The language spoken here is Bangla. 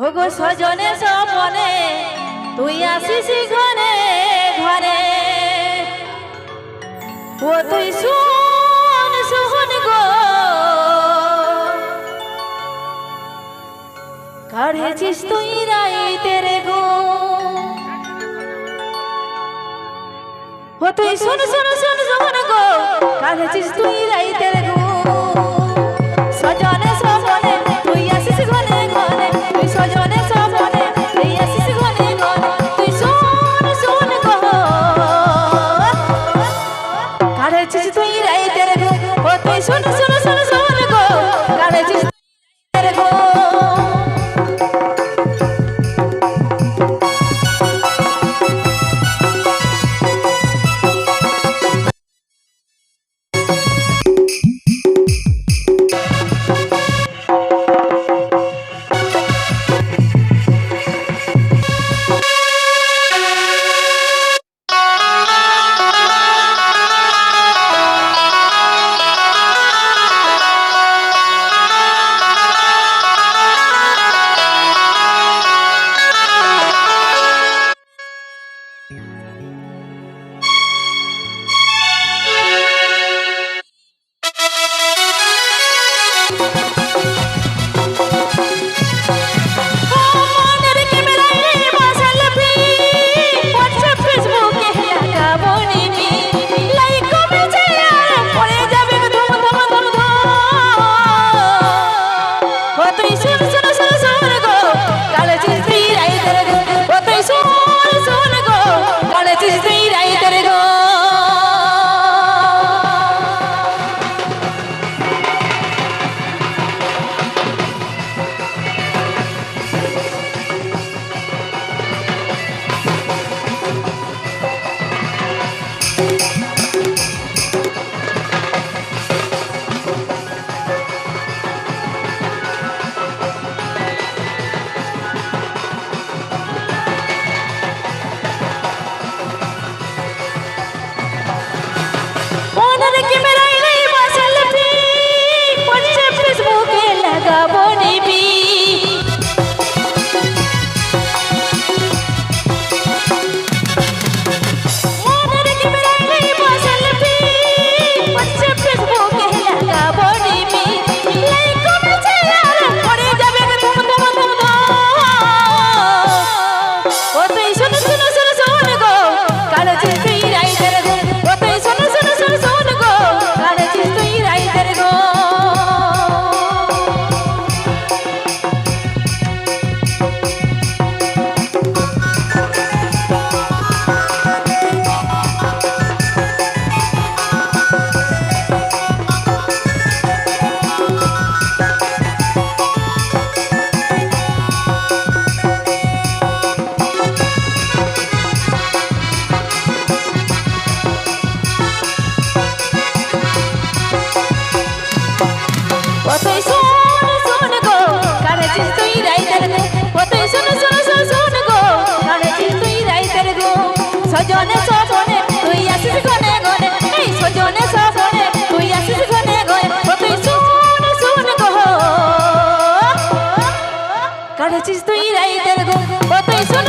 ভোগ সজনে সপনে তুই আসিস ঘরে ঘরে। ও তুই সুন শুন গো। কাড়েছিস তুই রাইতে রে গো। ও তুই সুন শুন শুন শুন গো। রাইতের ও তুই শোন শোন শোন শোন। সজনে সজনে, তুই আসিস গনে গনে এই সজনে সজনে, তুই আসিস গনে গনে তুই শুন শুন গহ কাড়েছিস তুই রাইতের গো তুই শুন